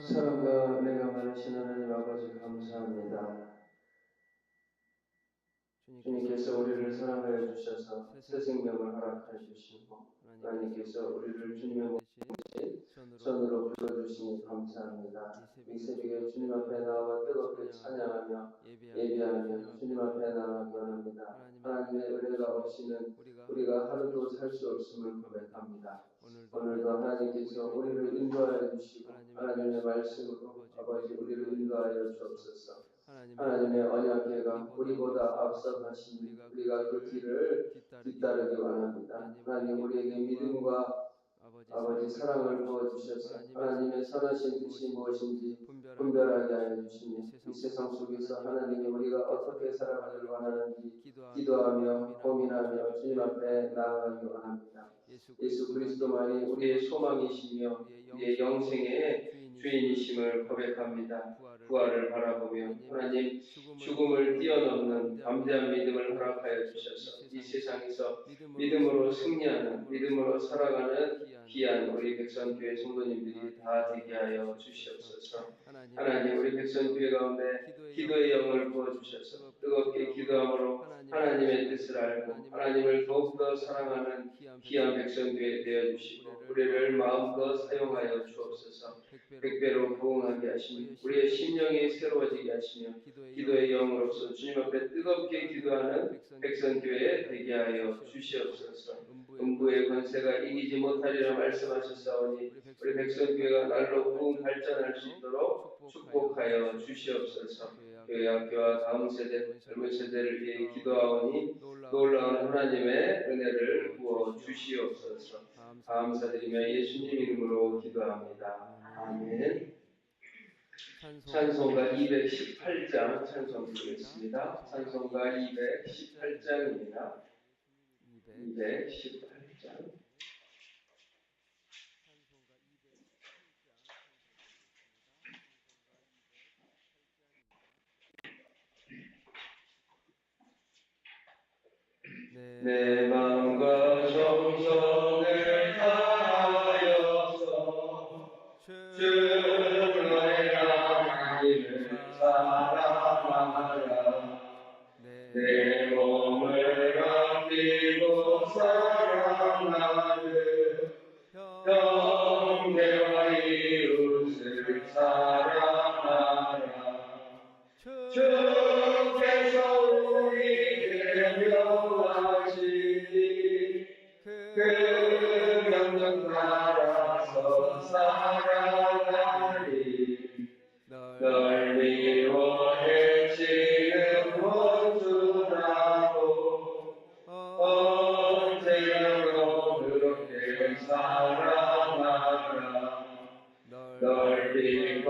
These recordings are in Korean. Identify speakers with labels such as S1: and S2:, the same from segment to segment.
S1: 사랑과 은혜가 많으신 하나님 아버지 감사합니다. 주님께서 우리를 사랑하여 주셔서 새 생명을 허락해 주시고 하나님께서 우리를 주님의 손으로 불러주시니 감사합니다. 이 새벽에 주님 앞에 나와 뜨겁게 찬양하며 예비하며 주님 앞에 나아가기 원합니다. 하나님의 은혜가 없이는 우리가 하루도 살 수 없음을 고백합니다. 오늘도 하나님께서 우리를 인도하여 주시고 하나님의 말씀으로 아버지 우리를 인도하여 주옵소서. 하나님의 언약궤가 우리보다 앞서 가시니 우리가 그 길을 뒤따르기 원합니다. 하나님 우리에게 믿음과 아버지 사랑을 부어주셔서 하나님의 선하신 뜻이 무엇인지 분별하게 하여 주시니 이 세상 속에서 하나님이 우리가 어떻게 살아가기를 원하는지 기도하며 고민하며 주님 앞에 나아가기 원합니다. 예수 그리스도만이 우리의 소망이시며 우리의 영생의 주인이심을 고백합니다. 부활을 바라보며 하나님 죽음을 뛰어넘는 담대한 믿음을 허락하여 주셔서 이 세상에서 믿음으로 승리하는 믿음으로 살아가는 귀한 우리 백성교회 성도님들이 다 되게 하여 주시옵소서. 하나님 우리 백성 교회 가운데 기도의 영을 부어주셔서 뜨겁게 기도함으로 하나님의 뜻을 알고 하나님을 더욱더 사랑하는 귀한 백성 교회 되어주시고 우리를 마음껏 사용하여 주옵소서. 백배로 부응하게 하시며 우리의 심령이 새로워지게 하시며 기도의 영으로서 주님 앞에 뜨겁게 기도하는 백성 교회 되게 하여 주시옵소서 음부의 권세가 이기지 못하리라 말씀하셨사오니 우리 백성교회가 날로 부흥 발전할 수 있도록 축복하여 주시옵소서. 교회 학교와 다음 세대 젊은 세대를 위해 기도하오니 놀라운 하나님의 은혜를 부어 주시옵소서. 감사드리며 예수님 이름으로 기도합니다. 아멘. 찬송가 218장 찬송 드리겠습니다. 찬송가 218장입니다 218장. 내 마음과 정성을 다하여서 주의 하나님을 사랑하라. 내 몸을 아끼 널비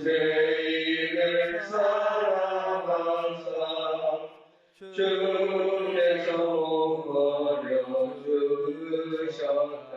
S1: 죄인을 사랑하사 주께서 버려 주셨다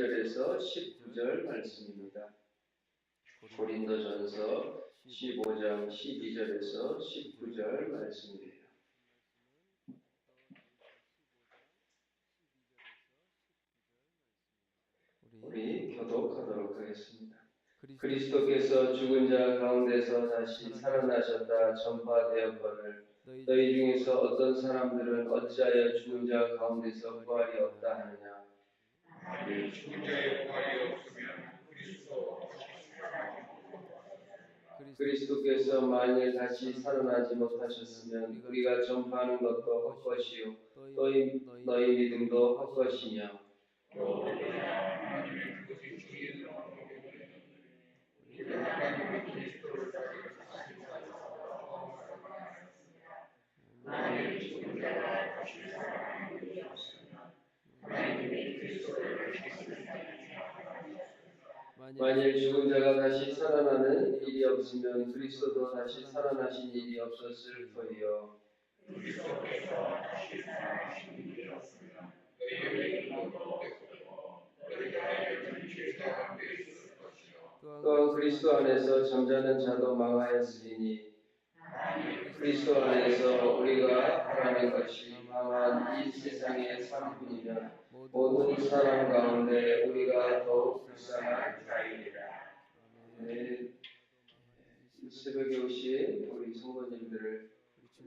S1: 12절에서 19절 말씀입니다. 고린도전서 15장 12절에서 19절 말씀입니다. 우리 교독하도록 하겠습니다. 그리스도께서 죽은 자 가운데서 다시 살아나셨다 전파되었거늘 너희 중에서 어떤 사람들은 어찌하여 죽은 자 가운데서 부활이 없다 하느냐
S2: 만일 죽은 자의 부활이 없으면 그리스도
S1: 그리스도께서 만일 다시 살아나지 못하셨으면 우리가 전파하는 것도 헛것이요. 너희 너희 믿음도 헛것이냐
S2: 만일 죽은 자가 다시 살아나는 일이 없으면 하나님의 그리스도를 다시
S1: 만일 죽은 자가 다시 살아나는 일이 없으면 그리스도도 다시 살아나신 일이 없었을 터이요.
S2: 그리스도께서 다시 살아나신 일이 없으면 너희의 믿음도 없고 너희가 여전히 죄 가운데 있을 것이요.
S1: 또한 그리스도 안에서 잠자는 자도 망하였으니 그리스도 안에서 우리가 바라는 것이 망한 이 세상의 삶뿐이며 모든 사람 가운데 우리가 더욱 불쌍한 이 새벽에 오신 우리 성도님들을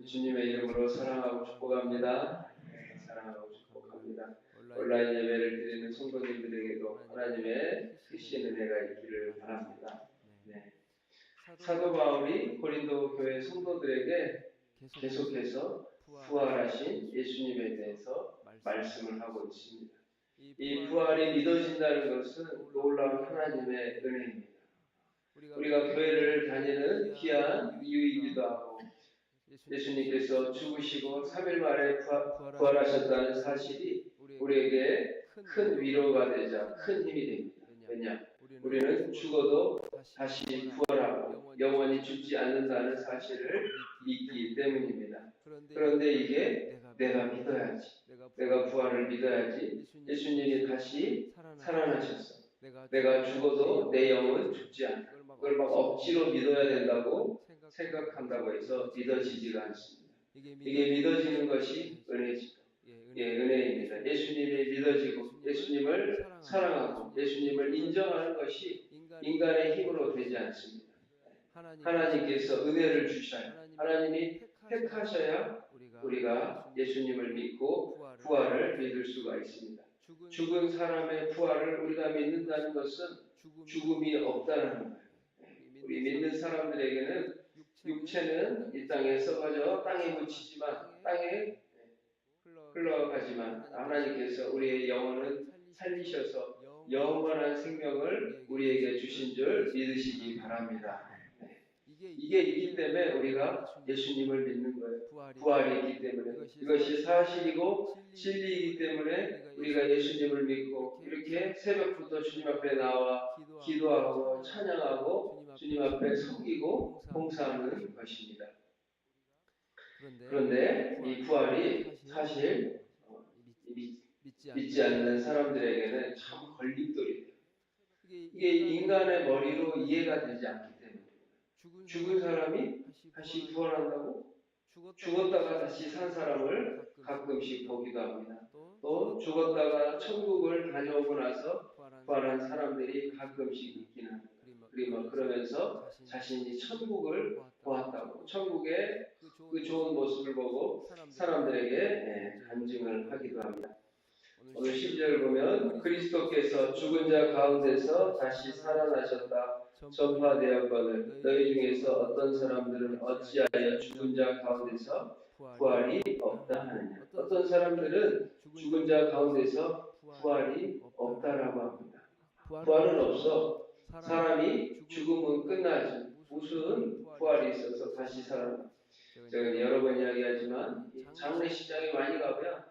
S1: 주님의 이름으로 사랑하고 축복합니다. 네, 사랑하고 축복합니다. 온라인 예배를 드리는 성도님들에게도 하나님의 크신 은혜가 있기를 바랍니다. 네. 사도 바울이 고린도 교회 성도들에게 계속해서 부활하신 예수님에 대해서 말씀을 하고 있습니다. 이 부활이 믿어진다는 것은 놀라운 하나님의 은혜입니다. 우리가 교회를 다니는 귀한 이유이기도 하고 예수님께서 죽으시고 3일 만에 부활- 부활하셨다는 사실이 우리에게 큰 위로가 되자 큰 힘이 됩니다. 왜냐? 우리는 죽어도 다시 부활하고 영원히 죽지 않는다는 사실을 믿기 때문입니다. 그런데 이게 내가 믿어야지. 내가 부활을 믿어야지. 예수님이 다시 살아나셨어. 내가 죽어도 내 영은 죽지 않아. 그걸 막 억지로 믿어야 된다고 생각한다고 해서 믿어지지가 않습니다. 이게 믿어지는 것이 은혜지요. 예, 은혜입니다. 예수님이 믿어지고 예수님을 사랑하고 예수님을 인정하는 것이 인간의 힘으로 되지 않습니다. 하나님께서 은혜를 주셔야 하나님이 택하셔야 우리가 예수님을 믿고 부활을 믿을 수가 있습니다. 죽은 사람의 부활을 우리가 믿는다는 것은 죽음이 없다는 거예요. 우리 믿는 사람들에게는 육체는 이 땅에 썩어져 땅에 묻히지만 땅에 흘러가지만 하나님께서 우리의 영혼은 살리셔서 영원한 생명을 우리에게 주신 줄 믿으시기 바랍니다. 이게 있기 때문에 우리가 예수님을 믿는 거예요. 부활이 있기 때문에 이것이 사실이고 진리이기 때문에 우리가 예수님을 믿고 이렇게 새벽부터 주님 앞에 나와 기도하고 찬양하고 주님 앞에 섬기고 봉사하는 것입니다. 그런데 이 부활이 사실 믿지 않는 사람들에게는 참 걸림돌이 돼요. 이게 인간의 머리로 이해가 되지 않기 죽은 사람이 다시 부활한다고 죽었다가 다시 산 사람을 가끔씩 보기도 합니다. 또 죽었다가 천국을 다녀오고 나서 부활한 사람들이 가끔씩 있긴 합니다. 그리고 그러면서 자신이 천국을 보았다고 천국의 그 좋은 모습을 보고 사람들에게 예, 간증을 하기도 합니다. 오늘 10절 보면 그리스도께서 죽은 자 가운데서 다시 살아나셨다 전파되었거늘 너희 중에서 어떤 사람들은 어찌하여 죽은 자 가운데서 부활이 없다 하느냐? 어떤 사람들은 죽은 자 가운데서 부활이 없다라고 합니다. 부활은 없어. 사람이 죽음은 끝나지. 무슨 부활이 있어서 다시 살아나? 제가 여러 번 이야기하지만 이 장례식장에 많이 가면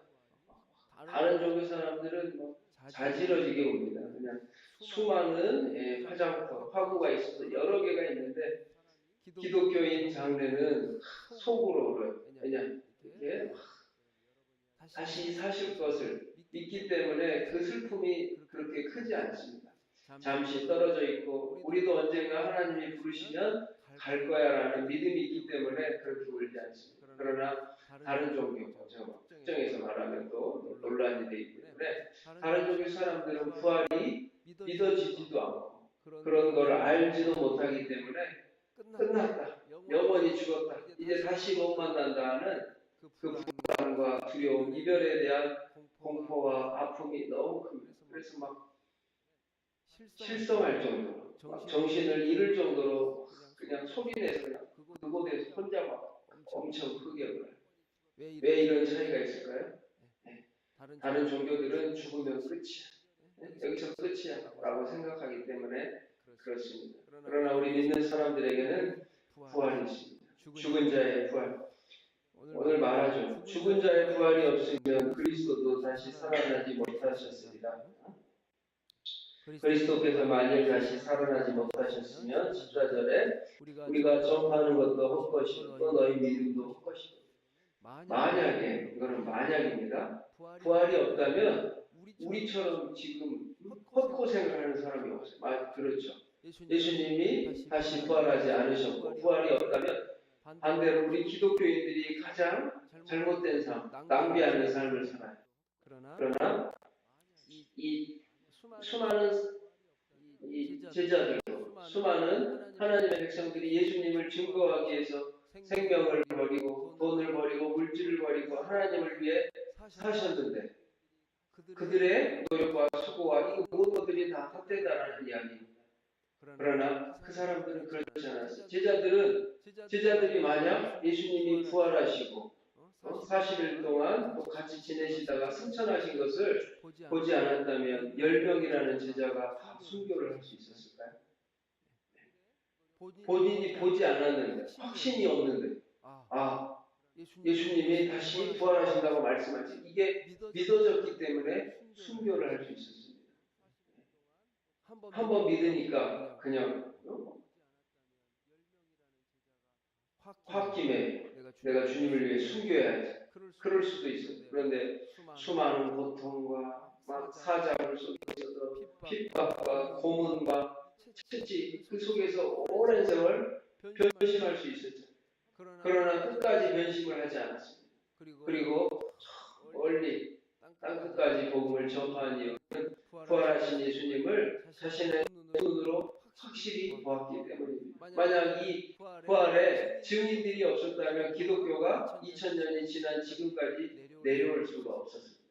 S1: 다른 종교 사람들은 뭐 자지러지게 옵니다. 그냥 수많은 예, 화장터, 화구가 있어서 여러 개가 있는데 기독교인 장례는 속으로 울어요. 왜냐? 이게 다시 사실 것을 믿기 때문에 그 슬픔이 그렇게 크지 않습니다. 잠시 떨어져 있고 우리도 언젠가 하나님이 부르시면 갈 거야라는 믿음이 있기 때문에 그렇게 울지 않습니다. 그러나 다른 종교, 특정해서 말하면 또 논란이 되기 때문에 다른 종교 사람들은 부활이 믿어지지도 않고 그런 걸 알지도 못하기 때문에 끝났다. 영원히 죽었다. 이제 다시 못 만난다는 그 불안과 두려움, 이별에 대한 공포와 아픔이 너무 큽니다. 그래서 막 실성할 정도로, 막 정신을 잃을 정도로 그냥 소리내서 그냥 그곳에서 혼자 막 엄청 크게 울어요. 왜 이런 차이가 있을까요? 네. 다른 종교들은 죽으면 끝이야. 네? 여기서 끝이야. 라고 생각하기 때문에 그렇습니다. 그러나 우리 믿는 사람들에게는 부활이 있습니다. 죽은 자의 부활. 오늘 말하죠. 죽은 자의 부활이 없으면 그리스도도 다시 살아나지 못하셨습니다. 그리스도께서 만일 다시 살아나지 못하셨으면 14절에 우리가 전파하는 것도 헛것이고 또 너희 믿음도 헛것이고 만약에 이거는 만약입니다. 부활이 없다면 우리처럼 지금 헛고생을 하는 사람이 없어요. 말 그렇죠. 예수님이 다시 부활하지 않으셨고 부활이 없다면 반대로 우리 기독교인들이 가장 잘못된 삶, 낭비하는 삶을 살아요. 그러나 이 수많은 이 제자들도 수많은 하나님의 백성들이 예수님을 증거하기 위해서 생명을 버리고 돈을 버리고 물질을 버리고 하나님을 위해 사셨는데 그들의 노력과 수고와 이 모든 것들이 다 헛되다라는 이야기입니다. 그러나 그 사람들은 그렇지 않았어요. 제자들은 제자들이 만약 예수님이 부활하시고 40일 동안 또 같이 지내시다가 승천하신 것을 보지 않았다면 10명이라는 제자가 다 순교를 할 수 있었을까요? 본인이 보지 않았는데 확신이 없는데 아 예수님이 다시 부활하신다고 말씀하지 이게 믿어졌기 때문에 순교를 할 수 있었습니다. 한 번 믿으니까 그냥 어? 홧김에 내가 주님을 위해 순교해야지. 그럴 수도 있어요. 그런데 수많은 고통과 막 사자굴 속에서도 핍박과 고문과 채찍 그 속에서 오랜 세월 변심할 수 있었죠. 그러나 끝까지 변심을 하지 않았습니다. 그리고 멀리 땅 끝까지 복음을 전파한 이유는 부활하신 예수님을 자신의 눈으로 확실히 보았기 때문입니다. 만약 이 부활에 증인들이 없었다면 기독교가 2000년이 지난 지금까지 내려올 수가 없었습니다.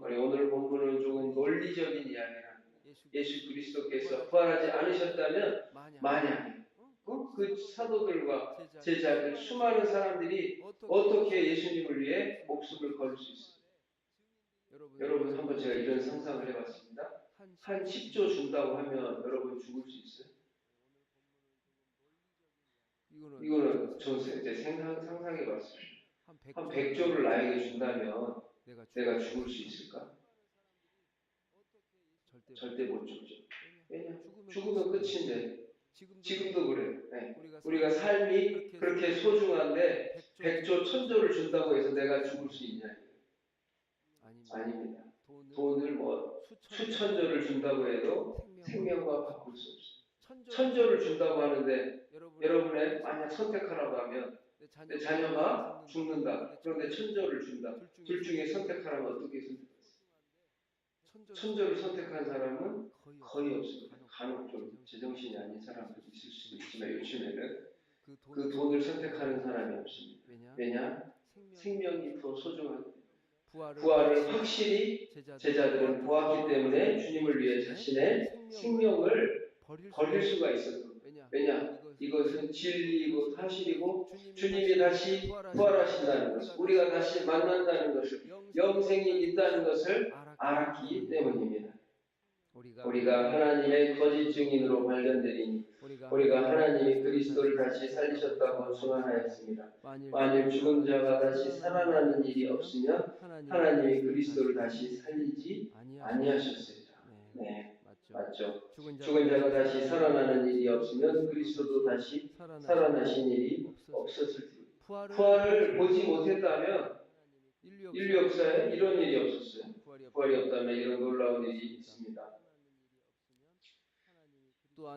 S1: 우리 오늘 본문은 조금 논리적인 이야기라 예수 그리스도께서 부활하지 않으셨다면 만약에 어? 그 사도들과 제자들 수많은 사람들이 어떻게 예수님을 위해 목숨을 걸을 수 있어요? 여러분 한번 제가 이런 상상을 해봤습니다. 한 10조 준다고 하면 여러분 죽을 수 있어요? 이거는 저 이제 생각, 상상해봤어요. 한 100조를 나에게 준다면 내가 죽을 수 있을까? 절대 못 죽죠. 왜냐? 죽으면 끝인데 지금도 그래요. 네. 우리가 삶이 그렇게 소중한데 100조, 1000조를 준다고 해서 내가 죽을 수 있냐? 아닙니다. 돈을 뭐 수천조를 준다고 해도 생명과 바꿀 수 없어요. 천조를 준다고 하는데 여러분의 만약 선택하라고 하면 내 자녀가 죽는다. 그런데 천조를 준다. 둘 중에 선택하라면 어떻게 선택하세요? 천조를 선택한 사람은 거의 없습니다. 간혹 좀 제정신이 아닌 사람도 있을 수도 있지만 요즘에는 그 돈을 선택하는 사람이 없습니다. 왜냐? 생명 이 더 소중하기 부활을 확실히 제자들은 보았기 때문에 주님을 위해 자신의 생명을 버릴 수가 있었던 왜냐? 이것은 진리이고 사실이고 주님이 다시 부활하신다는 것, 우리가 다시 만난다는 것을 영생이 있다는 것을 알았기 때문입니다. 우리가 하나님의 거짓 증인으로 발견되리니 우리가 하나님이 그리스도를 다시 살리셨다고 증언하였습니다. 만일 죽은 자가 다시 살아나는 일이 없으면 하나님이 그리스도를 다시 살리지 아니하셨습니다. 네, 맞죠. 죽은 자가 다시 살아나는 일이 없으면 그리스도도 다시 살아나신 일이 없었을 테니 부활을 보지 못했다면 인류 역사에 이런 일이 없었어요. 부활이 없다면 이런 놀라운 일이 있습니다.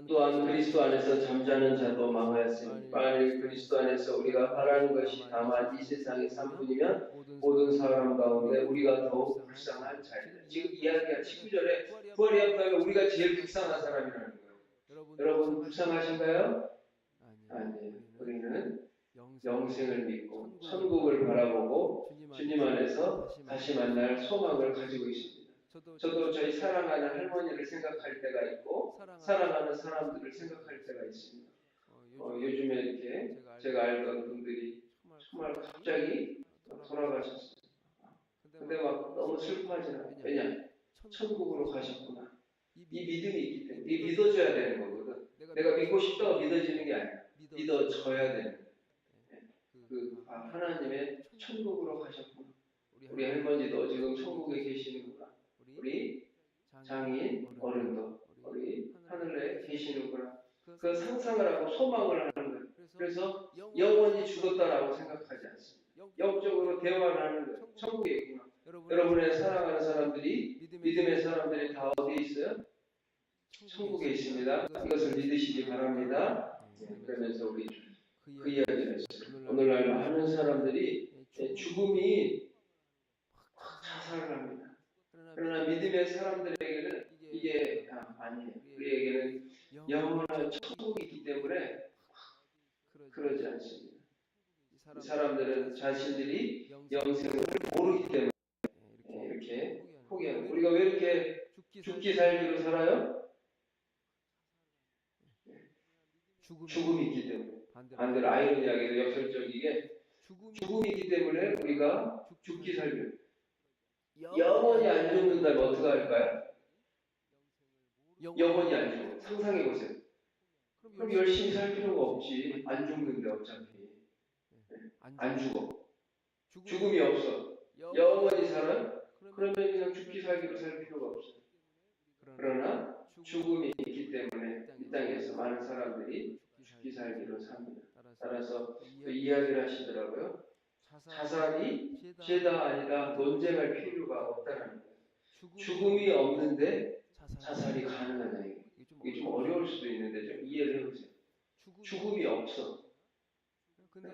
S1: 또한 그리스도 안에서 잠자는 자도 망하였으니 만일 그리스도 안에서 우리가 바라는 것이 다만 이 세상의 산뿐이면 모든 사람 가운데 우리가 더욱 불쌍한 자이다. 지금 이야기가 19절에 부활이 없다면 우리가 제일 불쌍한 사람이라는 거예요. 여러분 불쌍하신가요? 아니에요. 우리는 영생을 믿고 천국을 바라보고 주님 안에서 다시 만날 소망을 가지고 있습니다. 저도 저희 사랑하는 할머니를 생각할 때가 있고 사랑하는 사람들을 생각할 때가 있습니다. 어, 요즘에 이렇게 제가 알던 분들이 정말 갑자기 돌아가셨어요. 근데 막 너무 슬퍼하지 않아요. 왜냐? 천국으로 가셨구나. 이 믿음이 있기 때문에 이 믿어줘야 되는 거거든. 내가 믿고 싶다고 믿어지는 게 아니야. 믿어져야 되는 거야. 그 아, 하나님의 천국으로 가셨구나. 우리 할머니도 지금 천국에 계시는구나. 우리 장인 어른도 우리 하늘에 계시는구나. 그 상상을 하고 소망을 하는 거예요. 그래서 영원히 죽었다라고 생각하지 않습니다. 영적으로 대화를 하는 거예요. 천국에 있구나. 여러분의 사랑하는 사람들이 믿음의 사람들이 다 어디에 있어요? 천국에 있습니다. 이것을 믿으시기 바랍니다. 네, 그러면서 우리 그 이야기를 했어요. 오늘날 많은 사람들이 네, 죽음이 확 자살을 합니다. 그러나 믿음의 사람들에게는 이게 아, 아니에요. 우리에게는 영원한 천국이 있기 때문에 그러지 않습니다. 이 사람들은 자신들이 영생을 모르기 때문에 네, 이렇게 포기하는 우리가 왜 이렇게 죽기 살기로 살아요? 죽음이 있기 때문에. 반대로 아이러니하게도 역설적이게 죽음이 있기 때문에 우리가 죽기 살기 영원히 안 죽는다면 어떻게 할까요? 영원히 안 죽어. 상상해 보세요. 그럼 열심히 살 필요가 없지. 안 죽는데 어차피. 안 죽어. 죽음이 없어. 영원히 살아? 그러면 그냥 죽기 살기로 살 필요가 없어. 그러나 죽음이 있기 때문에 이 땅에서 많은 사람들이 죽기 살기로 삽니다. 따라서 그 이야기를 하시더라고요. 자살이 죄다 아니다 논쟁할 필요가 없다는 거예요. 죽음이 없는데 자살이 가능하냐 이게. 이게 좀 어려울 수도 있는데 좀 이해를 해보세요. 죽음이 없어.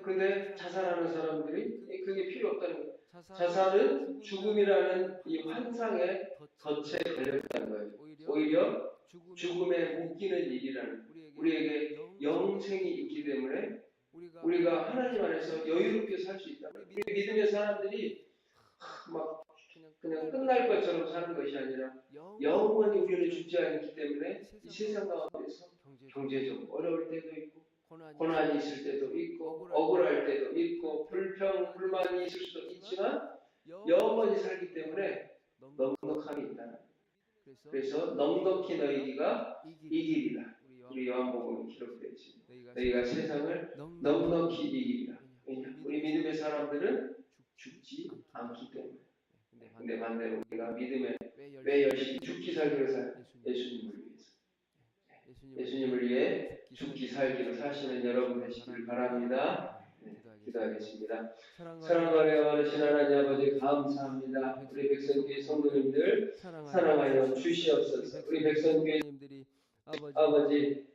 S1: 근데 자살하는 사람들이 그게 필요 없다는 거예요. 자살은 죽음이라는 이 환상의 덫에 걸렸다는 거예요. 오히려 죽음에 묶이는 일이라는. 우리에게 영생이 있기 때문에 우리가 하나님 안에서 여유롭게 살 수 있다. 우리 믿음의 사람들이 막 그냥 끝날 것처럼 사는 것이 아니라 영원히 우리는 죽지 않기 때문에 이 세상 가운데서 경제적 어려울 때도 있고 고난이 있을 때도 있고 억울할 때도 있고 불평 불만이 있을 수도 있지만 영원히 살기 때문에 넉넉함이 있다. 그래서 넉넉히 너희가 이기리라. 우리 요한복음에 기록되어 있습니다. 너희가 세상을 넉넉히 이기리라. 왜냐? 우리 믿음의 사람들은 죽지 않기 때문에. 근데 반대로 우리가 믿음에 왜 열심히 죽기 살기로 살 예수님을 위해서. 예수님을 위해 죽기 살기로 사시는 여러분 되시길 바랍니다. 네, 기도하겠습니다. 사랑하여 어르신 하나님 아버지 감사합니다. 우리 백성교회 성도님들 사랑하여 주시옵소서. 우리 백성교회 아버지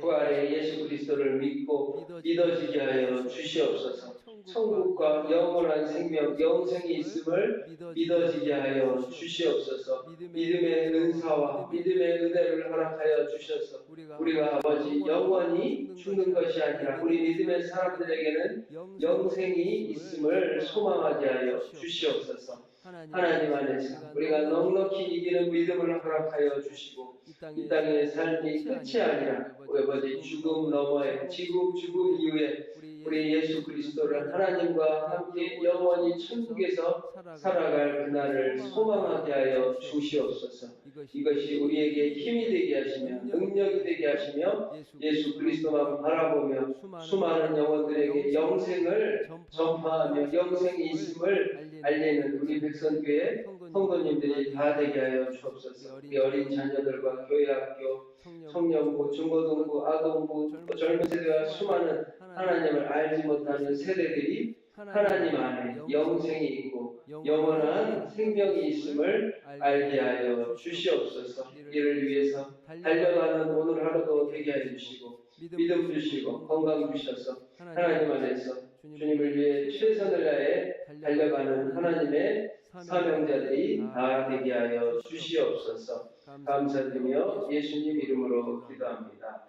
S1: 부활의 예수 그리스도를 믿고 믿어지게 하여 주시옵소서. 천국과 영원한 생명, 영생이 있음을 믿어지게 하여 주시옵소서. 믿음의 은사와 믿음의 은혜를 허락하여 주셔서 우리가 아버지 영원히 죽는 것이 아니라 우리 믿음의 사람들에게는 영생이 있음을 소망하게 하여 주시옵소서. 하나님 안에서 우리가 넉넉히 이기는 믿음을 허락하여 주시고 이 땅의 삶이 끝이 아니라 우리 아버지 죽음 너머에 지금 죽음 이후에 우리 예수 그리스도를 하나님과 함께 영원히 천국에서 살아갈 그날을 소망하게 하여 주시옵소서. 이것이 우리에게 힘이 되게 하시며 능력이 되게 하시며 예수 그리스도만 바라보며 수많은 영혼들에게 영생을 전파하며 영생이 있음을 알리는 우리 백성교회 성도님들이 다 되게 하여 주옵소서. 우리 어린 자녀들과 교회 학교, 청년부, 중고등부, 아동부, 또 젊은 세대와 수많은 하나님을 알지 못하는 세대들이 하나님 안에 영생이 있고 영원한 생명이 있음을 알게 하여 주시옵소서. 이를 위해서 달려가는 오늘 하루도 되게 해 주시고 믿음 주시고 건강 주셔서 하나님 안에서 주님을 위해 최선을 다해 달려가는 하나님의 사명자들이 다 되게 하여 주시옵소서. 감사드리며 예수님 이름으로 기도합니다.